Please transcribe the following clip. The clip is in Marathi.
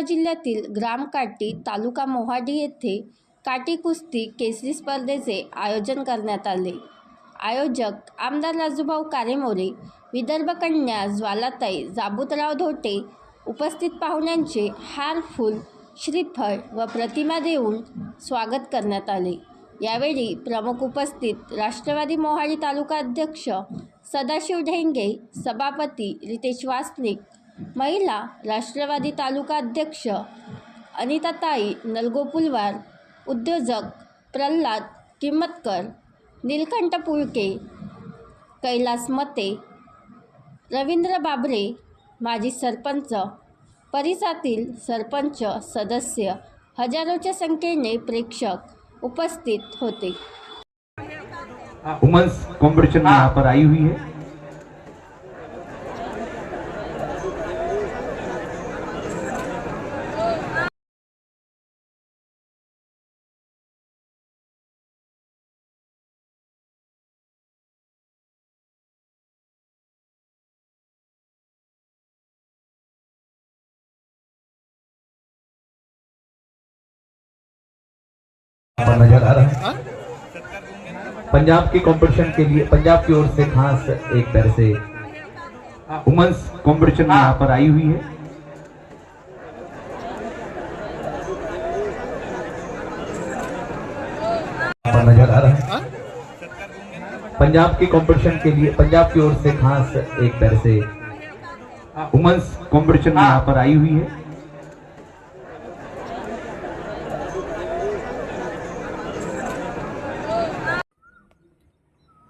सातारा जिल्ह्यातील ग्रामकाटी तालुका मोहाडी येथे काटी कुस्ती केसरी स्पर्धेचे आयोजन करण्यात आले. आयोजक आमदार राजूभाऊ कारेमोरे विदर्भ कन्या ज्वालाताई जाबुतराव धोटे उपस्थित पाहुण्यांचे हार फूल श्रीफळ व प्रतिमा देऊन स्वागत करण्यात आले. यावेळी प्रमुख उपस्थित राष्ट्रवादी मोहाडी तालुका अध्यक्ष सदाशिव ढेंगे सभापती रितेश वासनिक महिला राष्ट्रवादी तालुका अध्यक्ष अनिताताई नलगोपुलवार उद्योजक प्रल्हाद किंमतकर नीलकंठ पुळके कैलास मते रवींद्र बाबरे माजी सरपंच परिसरातील सरपंच सदस्य हजारोच्या संख्येने प्रेक्षक उपस्थित होते. वुमेन्स कंपटीशन में यहाँ पर आई हुई है. नज़र आ रहा है। पंजाब की कंपटीशन के लिए, पंजाब की ओर से खास एक पैर से वुमेन्स कंपटीशन में यहाँ पर आई हुई है। नज़र आ रहा है। पंजाब की कंपटीशन के लिए, पंजाब की ओर से खास एक पैर से वुमेन्स कंपटीशन में यहाँ पर आई हुई है।